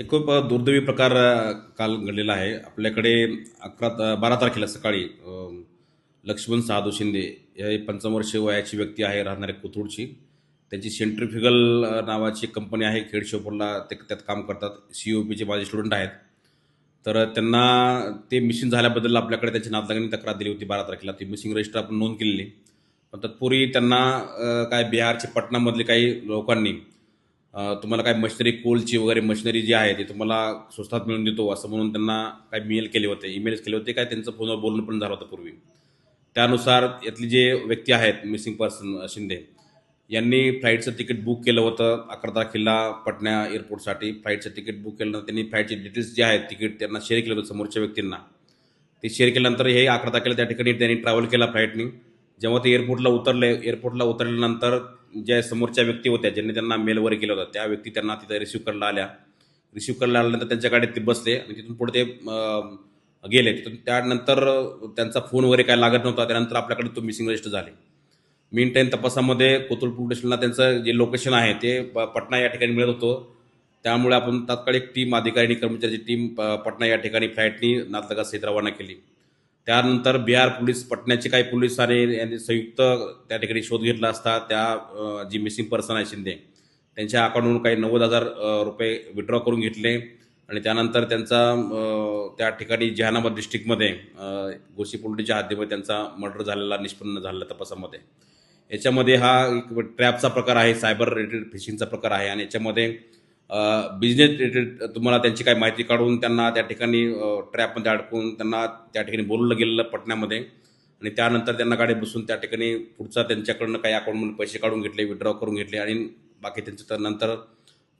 एक खूप दुर्दैवी प्रकार काल घडलेला आहे. आपल्याकडे अकरा त- बारा तारखेला सकाळी लक्ष्मण साधू शिंदे हे पंचावन्न वयाची व्यक्ती आहे राहणारे कोथरूडची. त्यांची सेंट्रिफ्युगल नावाची कंपनी आहे खेड शिवपूरला ते त्यात काम करतात. सी ओ पीचे माझे स्टुडंट आहेत. तर त्यांना ते मिसिंग झाल्याबद्दल आपल्याकडे त्यांच्या नातलागांनी तक्रार दिली होती बारा तारखेला. ती मिसिंग रजिस्टर आपण नोंद केलेली. पण तत्पूर्वी त्यांना काय बिहारचे पटनामधले काही लोकांनी तुम्हाला काय मशिनरी कोलची वगैरे मशिनरी जी आहे ती तुम्हाला स्वस्तात मिळून देतो असं म्हणून त्यांना काय मेल केले होते ईमेल्स केले होते काय त्यांचं फोनवर बोलणं पण झालं होतं पूर्वी. त्यानुसार यातली जे व्यक्ती आहेत मिसिंग पर्सन शिंदे यांनी फ्लाईटचं तिकीट बुक केलं होतं अकरा तारखेला पटना एअरपोर्टसाठी. फ्लाईटचं तिकीट बुक केलं त्यांनी फ्लाईटचे डिटेल्स जे आहेत तिकीट त्यांना शेअर केलं होतं समोरच्या व्यक्तींना. ते शेअर केल्यानंतर हे अकरा तारखेला त्या ठिकाणी त्यांनी ट्रॅव्हल केला फ्लाईटनी जेव्हा ते एअरपोर्टला उतरले एअरपोर्टला उतरल्यानंतर ज्या समोरच्या व्यक्ती होत्या ज्यांनी त्यांना मेल वगैरे केलं होतं त्या व्यक्ती त्यांना तिथं रिसिव्ह करायला आल्या. रिसिव्ह करायला आल्यानंतर त्यांच्या गाडीत ते बसले आणि तिथून पुढे ते गेले. तिथून त्यानंतर त्यांचा फोन वगैरे काय लागत नव्हता. त्यानंतर आपल्याकडे तो मिसिंग रजिस्टर झाले. मेन टाईम तपासामध्ये कोतुल पोलीस स्टेशनला त्यांचं जे लोकेशन आहे ते पटना या ठिकाणी मिळत होतं. त्यामुळे आपण तात्काळ एक टीम अधिकारी आणि कर्मचाऱ्याची टीम पटना या ठिकाणी फ्लाईटनी नाथलगा सहित रवाना केली. त्यानंतर बिहार पोलीस पटण्याचे काही पोलिसांनी यांनी संयुक्त त्या ठिकाणी शोध घेतला असता त्या जी मिसिंग पर्सन आहे शिंदे त्यांच्या अकाउंटवरून काही नव्वद हजार रुपये विड्रॉ करून घेतले. आणि त्यानंतर त्यांचा त्या ठिकाणी जहानाबाद डिस्ट्रिक्टमध्ये अ, हद्दीमध्ये त्यांचा मर्डर झालेला निष्पन्न झालेला तपासामध्ये. याच्यामध्ये हा एक ट्रॅपचा प्रकार आहे सायबर रिलेटेड फिशिंगचा प्रकार आहे. आणि याच्यामध्ये बिझनेस रिलेटेड तुम्हाला त्यांची काय माहिती काढून त्यांना त्या ठिकाणी ट्रॅपमध्ये अडकून त्यांना त्या ठिकाणी बोलवलं गेलेलं पटण्यामध्ये. आणि त्यानंतर त्यांना गाडी बसून त्या ठिकाणी पुढचा त्यांच्याकडनं काही अकाउंटमधून पैसे काढून घेतले विड्रॉ करून घेतले आणि बाकी त्यांचं तर नंतर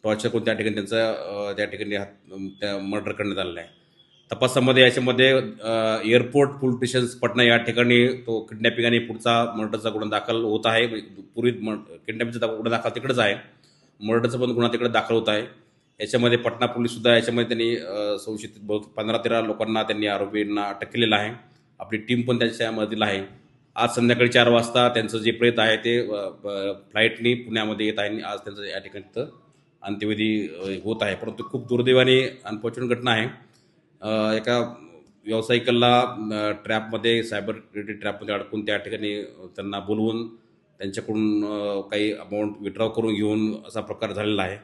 टॉर्चर करून त्या ठिकाणी त्यांचं त्या ठिकाणी त्या मर्डर करण्यात आलेलं आहे. तपासामध्ये याच्यामध्ये एअरपोर्ट पोलीस स्टेशन पटना या ठिकाणी तो किडनॅपिंग आणि पुढचा मर्डरचा गुन्हा दाखल होत आहे. पूर्वी म किडनॅपिंगचा गुन्हा दाखल तिकडंच आहे. मर्डरचं पण गुन्हा तिकडे दाखल होत आहे. याच्यामध्ये पटना पोलीससुद्धा याच्यामध्ये त्यांनी संशयित बहुत पंधरा तेरा लोकांना त्यांनी आरोपींना अटक केलेलं आहे. आपली टीम पण त्याच्यामधील आहे. आज संध्याकाळी चार वाजता त्यांचं जे प्रेत आहे ते ब- फ्लाईटनी पुण्यामध्ये येत आहे आणि आज त्यांचं या ठिकाणी अंत्यविधी होत आहे. परंतु खूप दुर्दैवाने अनफॉर्च्युनेट घटना आहे. एका व्यावसायिकाला ट्रॅपमध्ये सायबर रिलेटेड ट्रॅपमध्ये अडकून त्या ठिकाणी त्यांना बोलवून त्यांच्याकडून काही अमाऊंट विड्रॉ करून घेऊन असा प्रकार झालेला आहे.